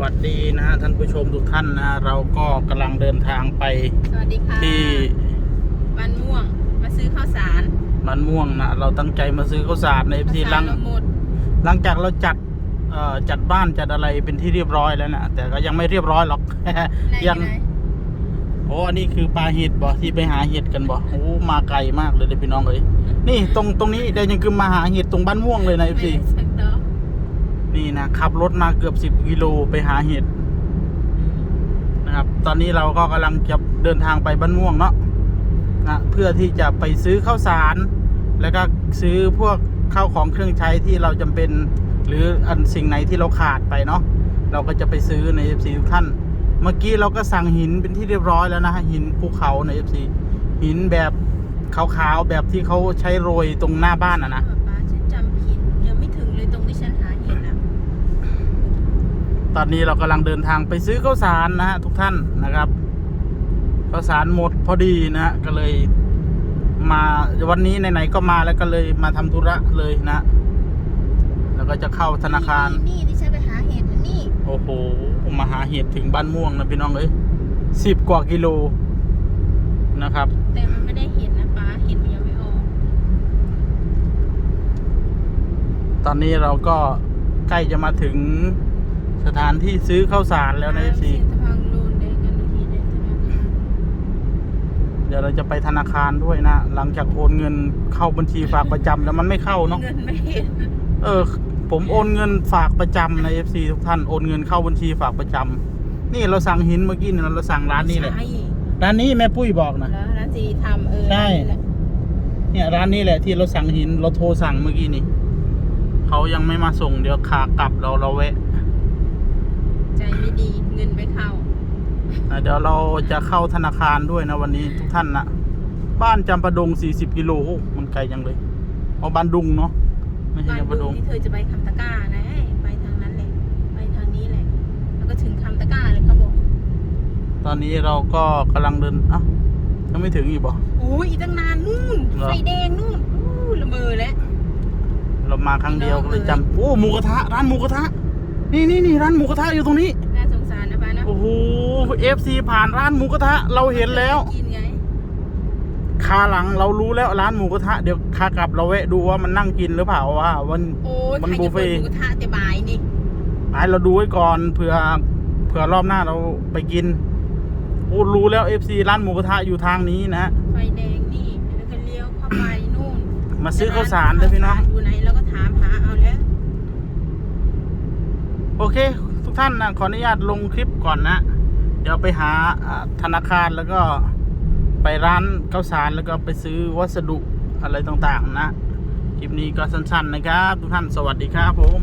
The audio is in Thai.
วัสดีนะฮะท่านผู้ชมทุกท่านนะฮะเราก็กำลังเดินทางไปสวัสดีค่ะที่บ้านม่วงมาซื้อข้าวสารมันม่วงนะเราตั้งใจมาซื้อข้าวสารในที่หลังข้าวสารเราหมดหลังจากเราจัดเอ่อจัดบ้านจัดอะไรเป็นที่เรียบร้อยแล้วนะแต่ก็ยังไม่เรียบร้อยหรอก ไหนยังไหนโอ้อันนี้คือปลาเห็ดบ่ที่ไปหาเห็ดกันบ่โอ้มาไกลมากเลยเลยพี่น้องเอ้ยนี่ตรงตรงนี้เดี๋ยวยังคือมาหาเห็ดตรงบ้านม่วงเลยนะไม่พี่ได้สักดอก นี่นะขับรถมาเกือบสิบกิโลไปหาเห็ดนะครับ ตอนนี้เราก็กำลังจะเดินทางไปบ้านม่วงเนาะนะเพื่อที่จะไปซื้อข้าวสาร แล้วก็ซื้อพวกข้าวของเครื่องใช้ที่เราจำเป็น หรืออันสิ่งไหนที่เราขาดไปเนาะเราก็จะไปซื้อใน FC ทุกท่าน เมื่อกี้เราก็สั่งหินเป็นที่เรียบร้อยแล้วนะฮะหินภูเขาใน FC หินแบบขาวๆแบบที่เขาใช้โรยตรงหน้าบ้านอะนะป้าฉันจำผิดยังไม่ถึงเลยตรงที่ฉันหาเห็ดอะ ตอนนี้เรากำลังเดินทางไปซื้อข้าวสารนะฮะทุกท่านนะครับข้าวสารหมดพอดีนะฮะก็เลยมาวันนี้ไหนๆก็มาแล้วก็เลยมาทำธุระเลยนะ แล้วก็จะเข้าธนาคารนี่นี่ที่ฉันไปหาเห็ดนะนี่โอ้โหมาหาเห็ดถึงบ้านม่วงนะพี่น้องเอ้ยสิบกว่ากิโลนะครับ แต่มันไม่ได้เห็ดนะป้าเห็ดมันยังไม่ออกตอนนี้เราก็ใกล้จะมาถึง สถานที่ซื้อข้าวสารแล้วนะป้าซีเส้นสะพานลูนได้กันทีได้ธนาคารเดี๋ยวเราจะไปธนาคารด้วยนะ หลังจากโอนเงินเข้าบัญชีฝากประจำแล้วมันไม่เข้าเนาะเงินไม่เห็นเออ ผมโอนเงินฝากประจำใน FC ทุกท่านโอนเงินเข้าบัญชีฝากประจำนี่เราสั่งหินเมื่อกี้เนี่ยเราสั่งร้านนี้แหละใช่ร้านนี้แม่ปุ้ยบอกนะแล้วร้านสีทำเออใช่นั่นแหละเนี่ยร้านนี้แหละที่เราสั่งหินเราโทรสั่งเมื่อกี้นี่เขายังไม่มาส่งเดี๋ยวขากลับเราเราแวะ ใจไม่ดีเงินไม่เข้าอะเดี๋ยวเราจะเข้าธนาคารด้วยนะวันนี้ทุกท่านนะบ้านจำปาดง 40 กิโลโอ้มันไกลจังเลยเอาบ้านดุงเนาะไม่ใช่บ้านจำปาดดูงที่เธอจะไปคำตะกร้านะไปทางนั้นแหละไปทางนี้แหละแล้วก็ถึงคำตะกร้าเลยเขาบอกตอนนี้เราก็กำลังเดินอะยังไม่ถึงอีกบ่โอ้ยอีกตั้งนานนู่นเหรอ ไฟแดงนู่นอู้ละเมอแล้ว เรามาครั้งเดียวก็เลยเออจำโอ้หมูกระทะร้านหมูกระทะ นี่นี่นี่ร้านหมูกระทะอยู่ตรงนี้ น่าสงสารนะป้านะโอ้โหเอฟซีผ่านร้านหมูกระทะเราเห็นแล้ว กินไงคาหลังเรารู้แล้วร้านหมูกระทะเดี๋ยวคากลับเราแวะดูว่ามันนั่งกินหรือเปล่าว่าวันโอ้ยมันใครบุจะฟเฟ่เปิดหมูกระทะแต่บ่ายนี่ไอเราดูไว้ก่อนเผื่อเผื่อรอบหน้าเราไปกินโอ้รู้แล้วเอฟซีร้านหมูกระทะอยู่ทางนี้นะไฟแดงนี่แล้วก็เลี้ยวเข้าไปนู่นมาซื้อข้าวสารเลยพี่น้องข้าวสารอยู่ไหนเราก็ถามหาเอาแล้ว โอ เค ทุกท่านนะขออนุญาตลงคลิปก่อนนะ เดี๋ยวไปหาอ่าธนาคารแล้วก็ไปร้านข้าวสารแล้วก็ไปซื้อวัสดุอะไรต่างๆนะ คลิปนี้ก็สั้นๆนะครับ ทุกท่านสวัสดีครับผม